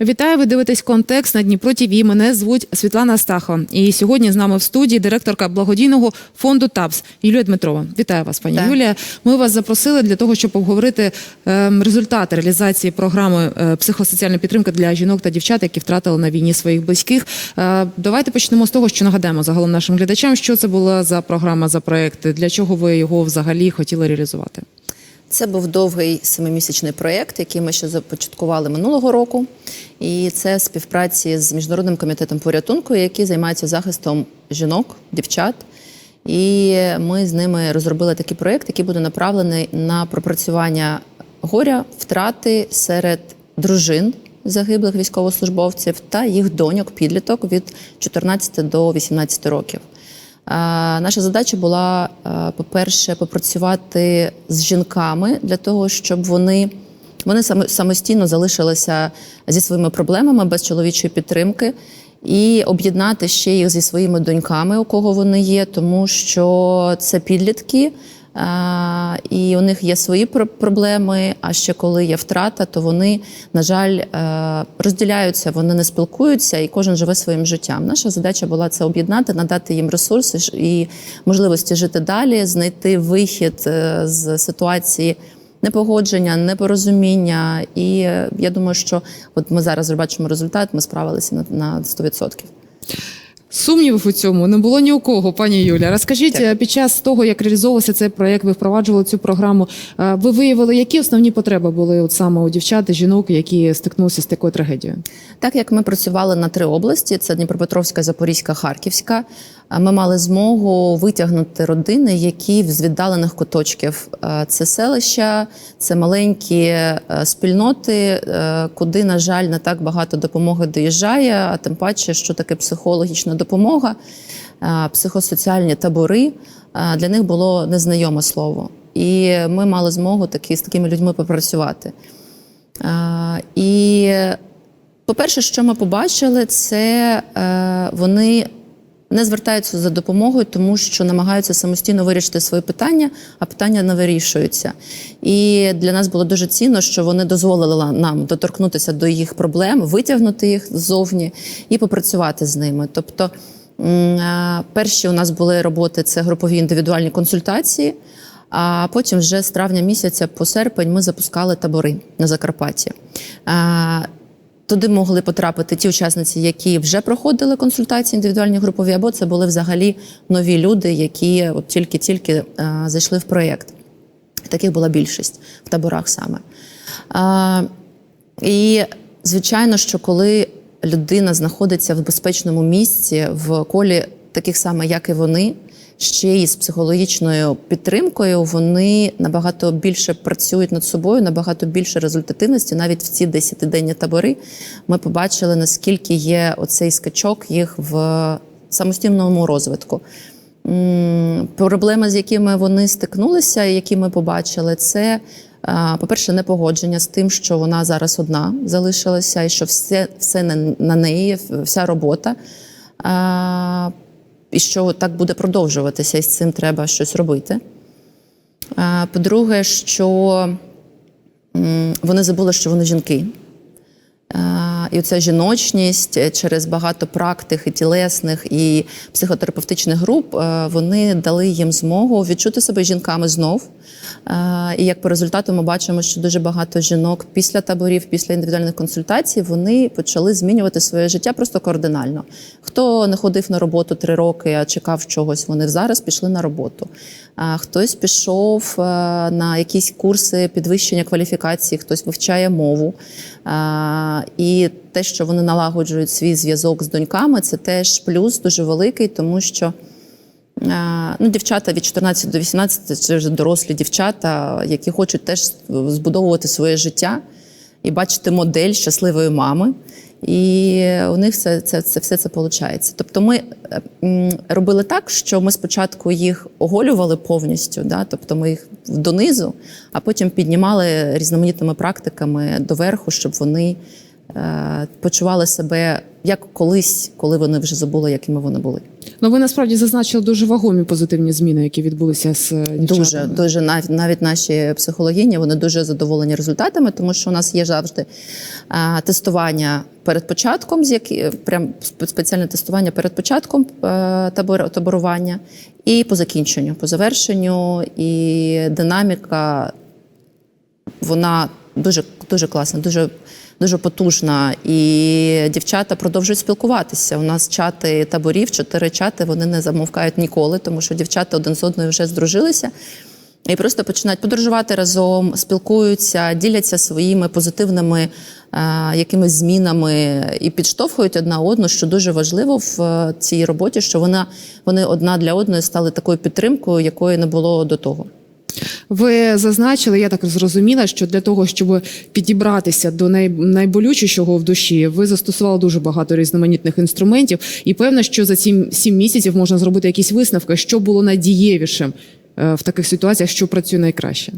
Вітаю, ви дивитесь контекст на Дніпро ТІВІ. Мене звуть Світлана Стахо. І сьогодні з нами в студії директорка благодійного фонду ТАПС Юлія Дмитрова. Вітаю вас, пані Так. Юлія. Ми вас запросили для того, щоб обговорити ем, результати реалізації програми е, психосоціальної підтримки для жінок та дівчат, які втратили на війні своїх близьких. Е, Давайте почнемо з того, що нагадаємо загалом нашим глядачам, що це була за програма за проект, для чого ви його взагалі хотіли реалізувати. Це був довгий семимісячний проєкт, який ми ще започаткували минулого року. І це співпраці з міжнародним комітетом порятунку, який займається захистом жінок, дівчат. І ми з ними розробили такий проєкт, який буде направлений на пропрацювання горя, втрати серед дружин загиблих військовослужбовців та їх доньок, підліток від 14 до 18 років. Е, Наша задача була, е, по-перше, попрацювати з жінками для того, щоб вони, вони самостійно залишилися зі своїми проблемами без чоловічої підтримки, і об'єднати ще їх зі своїми доньками, у кого вони є, тому що це підлітки. І у них є свої пр- проблеми. А ще коли є втрата, то вони, на жаль, е, розділяються, вони не спілкуються, і кожен живе своїм життям. Наша задача була це об'єднати, надати їм ресурси і можливості жити далі, знайти вихід е, з ситуації. Непогодження, непорозуміння, і е, я думаю, що от ми зараз бачимо результат. Ми справилися на 100%. Сумнівів у цьому не було ні у кого, пані Юля. Розкажіть, Так. е, під час того, як реалізовувався цей проект, ви впроваджували цю програму. е, Ви виявили, які основні потреби були от саме у дівчат і жінок, які стикнулися з такою трагедією? Так як ми працювали на три області: це Дніпропетровська, Запорізька, Харківська. Ми мали змогу витягнути родини, які з віддалених куточків. Це селища, це маленькі е, спільноти, е, куди, на жаль, не так багато допомоги доїжджає. А тим паче, що таке психологічна допомога, психосоціальні табори. Для них було незнайоме слово. І ми мали змогу такі з такими людьми попрацювати. І по-перше, що ми побачили, це е, вони не звертаються за допомогою, тому що намагаються самостійно вирішити свої питання, а питання не вирішуються. І для нас було дуже цінно, що вони дозволили нам доторкнутися до їх проблем, витягнути їх ззовні і попрацювати з ними. Тобто, е, перші у нас були роботи це групові індивідуальні консультації. А потім, вже з травня місяця по серпень, ми запускали табори на Закарпатті. Туди могли потрапити ті учасниці, які вже проходили консультації індивідуальні групові, або це були взагалі нові люди, які от тільки-тільки а, зайшли в проєкт. Таких була більшість в таборах саме. А, і звичайно, що коли людина знаходиться в безпечному місці, в колі таких саме, як і вони, ще й з психологічною підтримкою, вони набагато більше працюють над собою, набагато більше результативності. Навіть в ці 10-денні табори ми побачили, наскільки є оцей скачок їх в самостійному розвитку. Проблеми, з якими вони стикнулися, які ми побачили, це, по-перше, непогодження з тим, що вона зараз одна залишилася, і що все, все на неї, вся робота. І що так буде продовжуватися, і з цим треба щось робити. По-друге, що вони забули, що вони жінки. Е, І ця жіночність е, через багато практик і тілесних і психотерапевтичних груп е, вони дали їм змогу відчути себе жінками знов. І як по результату ми бачимо, що дуже багато жінок після таборів, після індивідуальних консультацій, вони почали змінювати своє життя просто кардинально. Хто не ходив на роботу три роки, а чекав чогось, вони зараз пішли на роботу. А Хтось пішов на якісь курси підвищення кваліфікації, хтось вивчає мову. І те, що вони налагоджують свій зв'язок з доньками, це теж плюс дуже великий, тому що ну, дівчата від 14 до 18 це вже дорослі дівчата, які хочуть теж збудовувати своє життя і бачити модель щасливої мами. І у них це, це, це все це виходить. Тобто ми е, робили так, що ми спочатку їх оголювали повністю, да? тобто ми їх донизу, а потім піднімали різноманітними практиками доверху, щоб вони е, почували себе як колись, коли вони вже забули, якими вони були. Ну ви насправді зазначили дуже вагомі позитивні зміни, які відбулися з е, Дуже, дуже навіть навіть наші психологині вони дуже задоволені результатами, тому що у нас є завжди а, тестування перед початком, з які прям спеціальне тестування перед початком е, табор, таборування і по закінченню, по завершенню, і динаміка вона дуже дуже класна, дуже. Дуже потужна, і дівчата продовжують спілкуватися. У нас чати таборів, чотири чати, вони не замовкають ніколи, тому що дівчата один з одною вже здружилися і просто починають подорожувати разом, спілкуються, діляться своїми позитивними е, якимись змінами і підштовхують одна одну, що дуже важливо в е, цій роботі, що вона вони одна для одної стали такою підтримкою, якої не було до того. Ви зазначили, я так зрозуміла, що для того, щоб підібратися до най, найболючішого в душі, ви застосували дуже багато різноманітних інструментів, і певно, що за ці сім місяців можна зробити якісь висновки, що було найдієвішим е, в таких ситуаціях, що працює найкраще.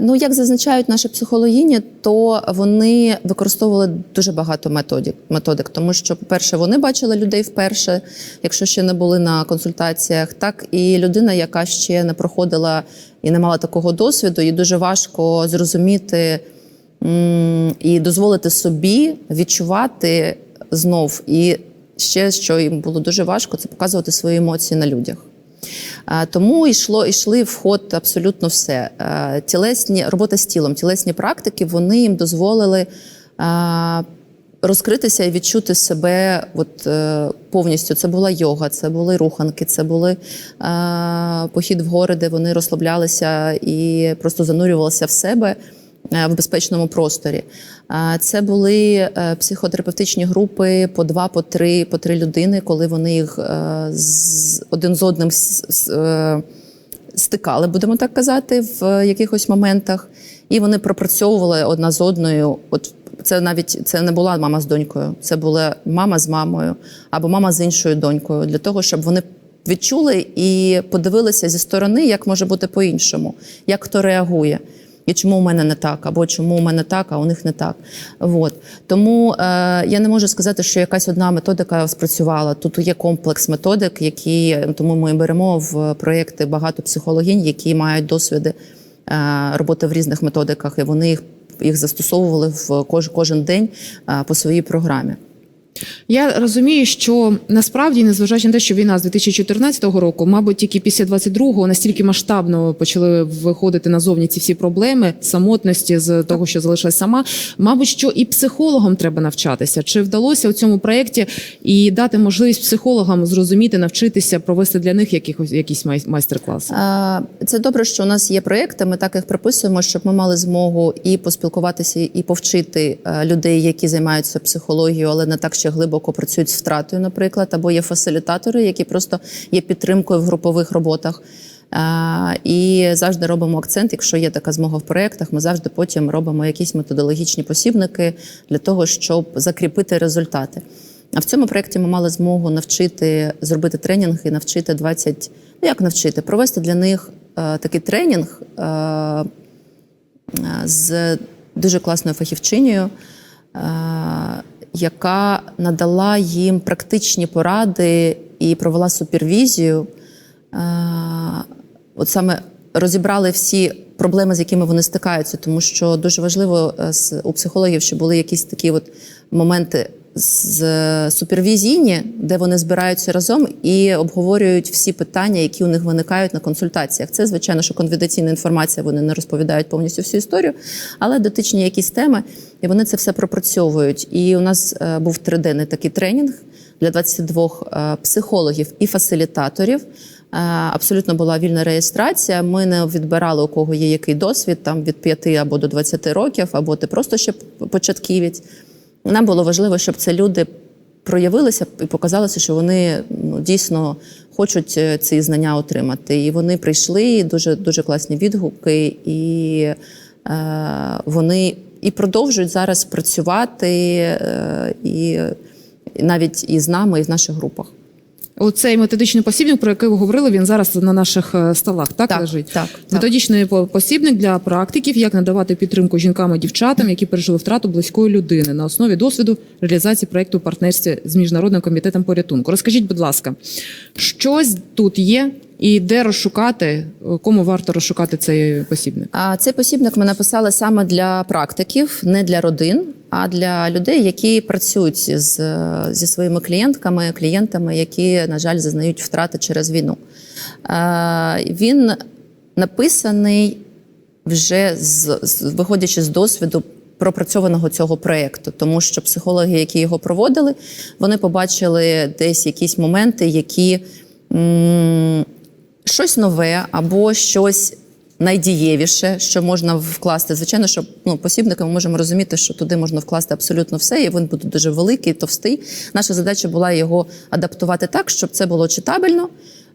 Ну, як зазначають наші психологині, то вони використовували дуже багато методик, методик, тому що, по-перше, вони бачили людей вперше, якщо ще не були на консультаціях, так і людина, яка ще не проходила і не мала такого досвіду, їй дуже важко зрозуміти і дозволити собі відчувати знов. І ще що їм було дуже важко, це показувати свої емоції на людях. Тому йшло, йшли в ход абсолютно все. Тілесні робота з тілом, тілесні практики вони їм дозволили розкритися і відчути себе от, е, повністю. Це була йога, це були руханки, це були похід в гори, де вони розслаблялися і просто занурювалися в себе. Е, В безпечному просторі це були е, психотерапевтичні групи по два, по три, по три людини, коли вони їх е, один з одним стикали, будемо так казати, в якихось моментах, і вони пропрацьовували одна з одною. От це навіть це не була мама з донькою, це була мама з мамою або мама з іншою донькою, для того, щоб вони відчули і подивилися зі сторони, як може бути по-іншому, як хто реагує. І чому у мене не так, або чому у мене так, а у них не так. От. Тому е, я не можу сказати, що якась одна методика спрацювала. Тут є комплекс методик, які тому ми беремо в проєкти багато психологінь, які мають досвіди е, роботи в різних методиках, і вони їх, їх застосовували в кож, кожен день е, по своїй програмі. Я розумію, що насправді, незважаючи на те, що війна з 2014 року, мабуть, тільки після 22-го настільки масштабно почали виходити назовні ці всі проблеми самотності з того, що залишилась сама. Мабуть, що і психологам треба навчатися. Чи вдалося у цьому проєкті і дати можливість психологам зрозуміти, навчитися, провести для них якихось якісь майстер-класи? Це добре, що у нас є проєкти. Ми так їх прописуємо, щоб ми мали змогу і поспілкуватися, і повчити е, людей, які займаються психологією, але не так ще глибоко працюють з втратою, наприклад, або є фасилітатори, які просто є підтримкою в групових роботах. Е, І завжди робимо акцент, якщо є така змога в проєктах, ми завжди потім робимо якісь методологічні посібники для того, щоб закріпити результати. А в цьому проєкті ми мали змогу навчити зробити тренінг і навчити 20, ну як навчити, провести для них е, такий тренінг е, е, з дуже класною фахівчинею, е, яка надала їм практичні поради і провела супервізію. Е, от саме розібрали всі проблеми, з якими вони стикаються, тому що дуже важливо е, у психологів, щоб були якісь такі от моменти з супервізійні, де вони збираються разом і обговорюють всі питання, які у них виникають на консультаціях. Це звичайно, що конфіденційна інформація, вони не розповідають повністю всю історію, але дотичні якісь теми, і вони це все пропрацьовують. І у нас е, був триденний такий тренінг для 22 е, психологів і фасилітаторів. Е, Абсолютно була вільна реєстрація. Ми не відбирали у кого є який досвід, там від 5 або до 20 років, або ти просто ще початківець. Нам було важливо, щоб це люди проявилися і показалося, що вони ну, дійсно хочуть е, ці знання отримати. І вони прийшли, дуже дуже класні відгуки, і е, вони і продовжують зараз працювати, е, і навіть і з нами, і в наших групах. Оцей методичний посібник, про який ви говорили, він зараз на наших е, столах так, Так, лежить. так, так. Методичний по- посібник для практиків, як надавати підтримку жінкам і дівчатам, які пережили втрату близької людини на основі досвіду реалізації проекту партнерстві з міжнародним комітетом порятунку. Розкажіть, будь ласка, щось тут є, і де розшукати, кому варто розшукати цей посібник? А цей посібник ми написали саме для практиків, не для родин, а для людей, які працюють з, зі своїми клієнтками, клієнтами, які, на жаль, зазнають втрати через війну. Е, Він написаний вже з, з виходячи з досвіду пропрацьованого цього проєкту, тому що психологи, які його проводили, вони побачили десь якісь моменти, які м, щось нове або щось. Найдієвіше, що можна вкласти. Звичайно, що ну, посібника ми можемо розуміти, що туди можна вкласти абсолютно все, і він буде дуже великий, товстий. Наша задача була його адаптувати так, щоб це було читабельно,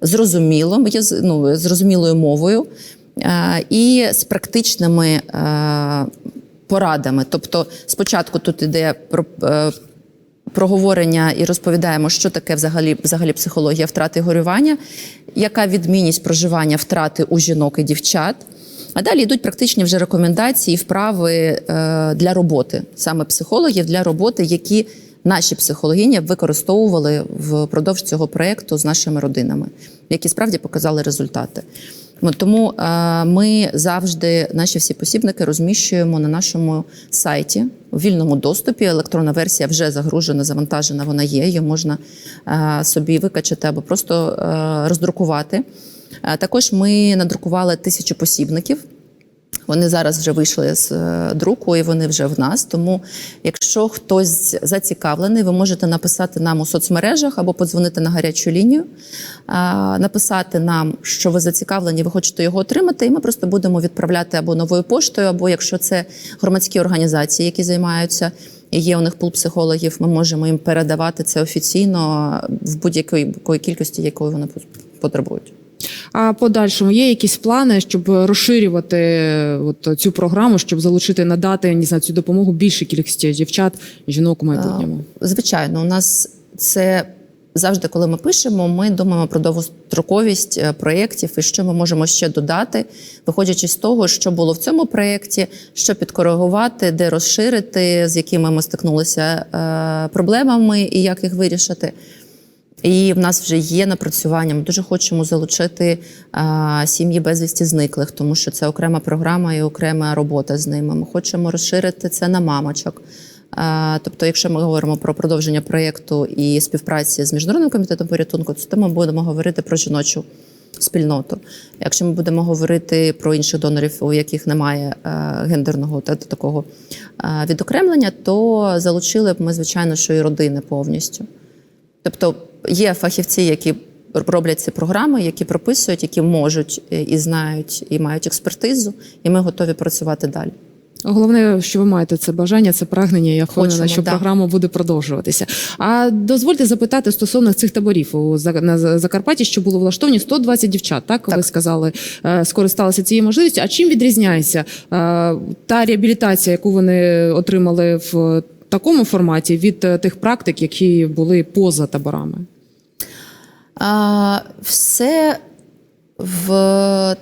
зрозуміло, ну, зрозумілою мовою е, і з практичними е, порадами. Тобто, спочатку тут іде про. е, проговорення і розповідаємо, що таке взагалі, взагалі психологія втрати горювання, яка відмінність проживання втрати у жінок і дівчат. А далі йдуть практичні вже рекомендації, вправи е, для роботи, саме психологів для роботи, які наші психологині використовували впродовж цього проєкту з нашими родинами, які справді показали результати. Тому е, ми завжди наші всі посібники розміщуємо на нашому сайті у вільному доступі. Електронна версія вже загружена, завантажена. Вона є. Її можна е, собі викачати або просто е, роздрукувати. Також ми надрукували тисячу посібників. Вони зараз вже вийшли з е, друку і вони вже в нас. Тому, якщо хтось зацікавлений, ви можете написати нам у соцмережах або подзвонити на гарячу лінію, а, написати нам, що ви зацікавлені, ви хочете його отримати, і ми просто будемо відправляти або новою поштою, або якщо це громадські організації, які займаються. Є у них пул психологів, ми можемо їм передавати це офіційно в будь-якої якої кількості, якої вони потребують. А подальшому є якісь плани, щоб розширювати е, от цю програму, щоб залучити, надати не знаю, цю допомогу більшій кількості дівчат, жінок у майбутньому? Звичайно, у нас це завжди, коли ми пишемо, ми думаємо про довгостроковість е, проєктів і що ми можемо ще додати, виходячи з того, що було в цьому проєкті, що підкоригувати, де розширити, з якими ми стикнулися е, проблемами і як їх вирішити. І в нас вже є напрацювання. Ми дуже хочемо залучити сім'ї безвісті зниклих, тому що це окрема програма і окрема робота з ними. Ми хочемо розширити це на мамочок. Тобто, якщо ми говоримо про продовження проєкту і співпраці з міжнародним комітетом порятунку, то ми будемо говорити про жіночу спільноту. Якщо ми будемо говорити про інших донорів, у яких немає гендерного та такого відокремлення, то залучили б ми, звичайно, що і родини повністю. Тобто є фахівці, які роблять ці програми, які прописують, які можуть е, і знають, і мають експертизу, і ми готові працювати далі. Головне, що ви маєте це бажання, це прагнення. Я впевнена, що да. програма буде продовжуватися. А дозвольте запитати стосовно цих таборів у на Закарпатті, що було влаштовані 120 дівчат. Так, ви сказали, е, скористалися цією можливістю. А чим відрізняється е, та реабілітація, яку вони отримали в такому форматі від тих практик, які були поза таборами? А, все в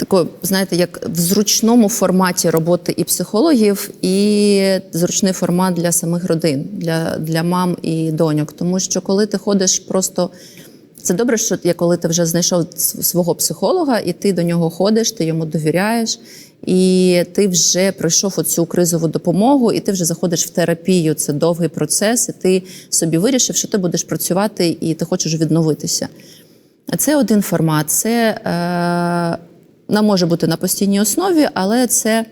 тако, знаєте, як в зручному форматі роботи і психологів, і зручний формат для самих родин, для, для мам і доньок. Тому що коли ти ходиш просто. Це добре, що я коли ти вже знайшов свого психолога, і ти до нього ходиш, ти йому довіряєш, і ти вже пройшов оцю кризову допомогу, і ти вже заходиш в терапію. Це довгий процес, і ти собі вирішив, що ти будеш працювати і ти хочеш відновитися. Це один формат. Це е, може бути на постійній основі, але це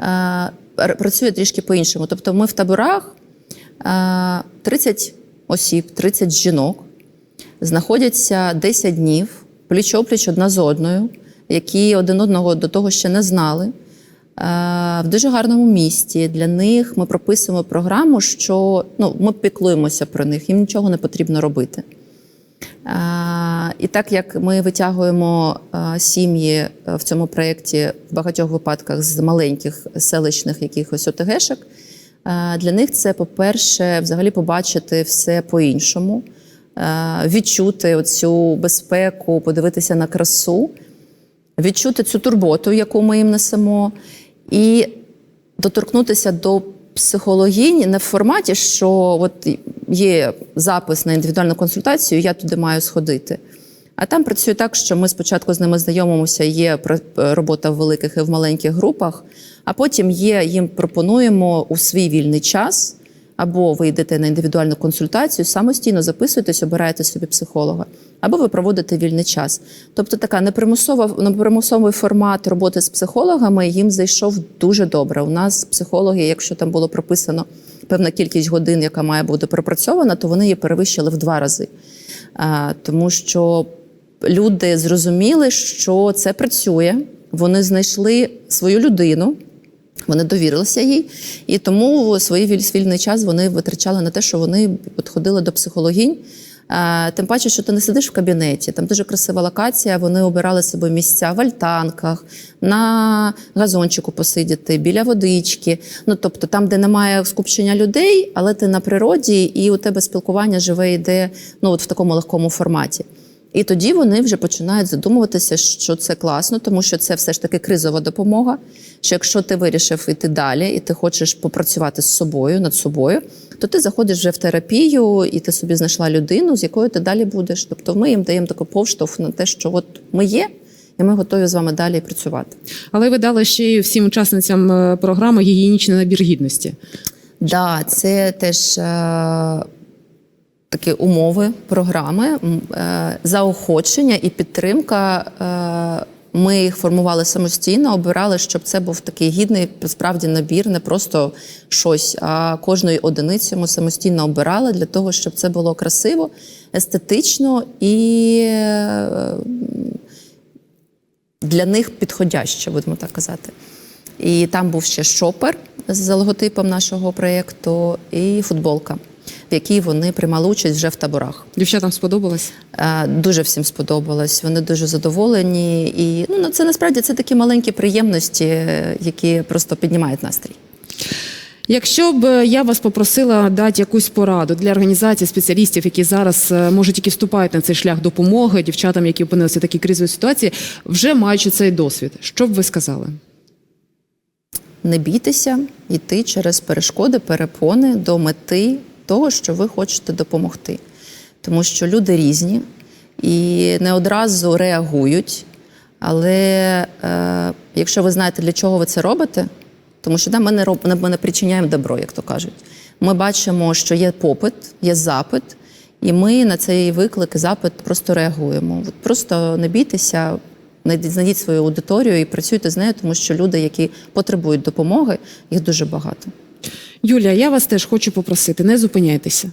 е, працює трішки по-іншому. Тобто ми в таборах е, 30 осіб, 30 жінок знаходяться 10 днів пліч-опліч одна з одною, які один одного до того ще не знали. Е, В дуже гарному місті для них ми прописуємо програму, що ну, ми піклуємося про них, їм нічого не потрібно робити. Е, І так як ми витягуємо е, сім'ї в цьому проєкті в багатьох випадках з маленьких селищних якихось ОТГшок, для них це, по-перше, взагалі побачити все по-іншому. відчути оцю безпеку, подивитися на красу, відчути цю турботу, яку ми їм несемо, і доторкнутися до психологінь не в форматі, що от є запис на індивідуальну консультацію, я туди маю сходити. А там працює так, що ми спочатку з ними знайомимося, є пр- робота в великих і в маленьких групах, а потім є, їм пропонуємо у свій вільний час, або ви йдете на індивідуальну консультацію, самостійно записуєтесь, обираєте собі психолога, або ви проводите вільний час. Тобто така непримусова, непримусовий формат роботи з психологами їм зайшов дуже добре. У нас психологи, якщо там було прописано певна кількість годин, яка має бути пропрацьована, то вони її перевищили в два рази. А, тому що люди зрозуміли, що це працює, вони знайшли свою людину. Вони довірилися їй, і тому свій вільний час вони витрачали на те, що вони от ходили до психологінь. Е, Тим паче, що ти не сидиш в кабінеті, там дуже красива локація. Вони обирали собі місця в альтанках, на газончику посидіти, біля водички. Ну тобто там, де немає скупчення людей, але ти на природі, і у тебе спілкування живе йде ну от в такому легкому форматі. І тоді вони вже починають задумуватися, що це класно, тому що це все ж таки кризова допомога. Що якщо ти вирішив іти далі, і ти хочеш попрацювати з собою над собою, то ти заходиш вже в терапію, і ти собі знайшла людину, з якою ти далі будеш. Тобто, ми їм даємо таку повштовх на те, що от ми є, і ми готові з вами далі працювати. Але ви дали ще й всім учасницям е, програми гігієнічний набір гідності. Да, це теж е, такі умови програми, е, заохочення і підтримка. Е, ми їх формували самостійно, обирали, щоб це був такий гідний справді набір, не просто щось, а кожної одиниці ми самостійно обирали для того, щоб це було красиво, естетично і е, для них підходяще, будемо так казати. І там був ще шопер з логотипом нашого проєкту, і футболка, в якій вони приймали участь вже в таборах. Дівчатам сподобалось? Е, Дуже всім сподобалось. Вони дуже задоволені. І ну, це насправді це такі маленькі приємності, які просто піднімають настрій. Якщо б я вас попросила дати якусь пораду для організацій спеціалістів, які зараз е, може тільки вступають на цей шлях допомоги дівчатам, які опинилися в такій кризовій ситуації, вже маючи цей досвід, що б ви сказали? Не бійтеся йти через перешкоди, перепони до мети того, що ви хочете допомогти. Тому що люди різні і не одразу реагують. Але е, якщо ви знаєте, для чого ви це робите, тому що да, ми, не роб, ми не причиняємо добро, як то кажуть. Ми бачимо, що є попит, є запит, і ми на цей виклик і запит просто реагуємо. Просто не бійтеся, знайдіть свою аудиторію і працюйте з нею, тому що люди, які потребують допомоги, їх дуже багато. Юлія, я вас теж хочу попросити, не зупиняйтеся.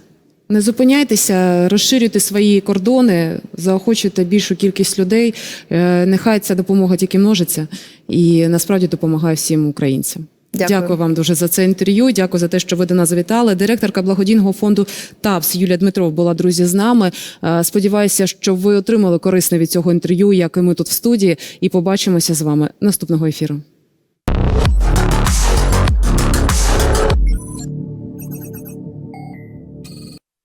Не зупиняйтеся, розширюйте свої кордони, заохочуйте більшу кількість людей. Е, Нехай ця допомога тільки множиться і насправді допомагає всім українцям. Дякую. Дякую вам дуже за це інтерв'ю. Дякую за те, що ви до нас завітали. Директорка благодійного фонду ТАПС Юлія Дмитров була друзі з нами. Е, Сподіваюся, що ви отримали корисне від цього інтерв'ю, як і ми тут в студії, і побачимося з вами наступного ефіру.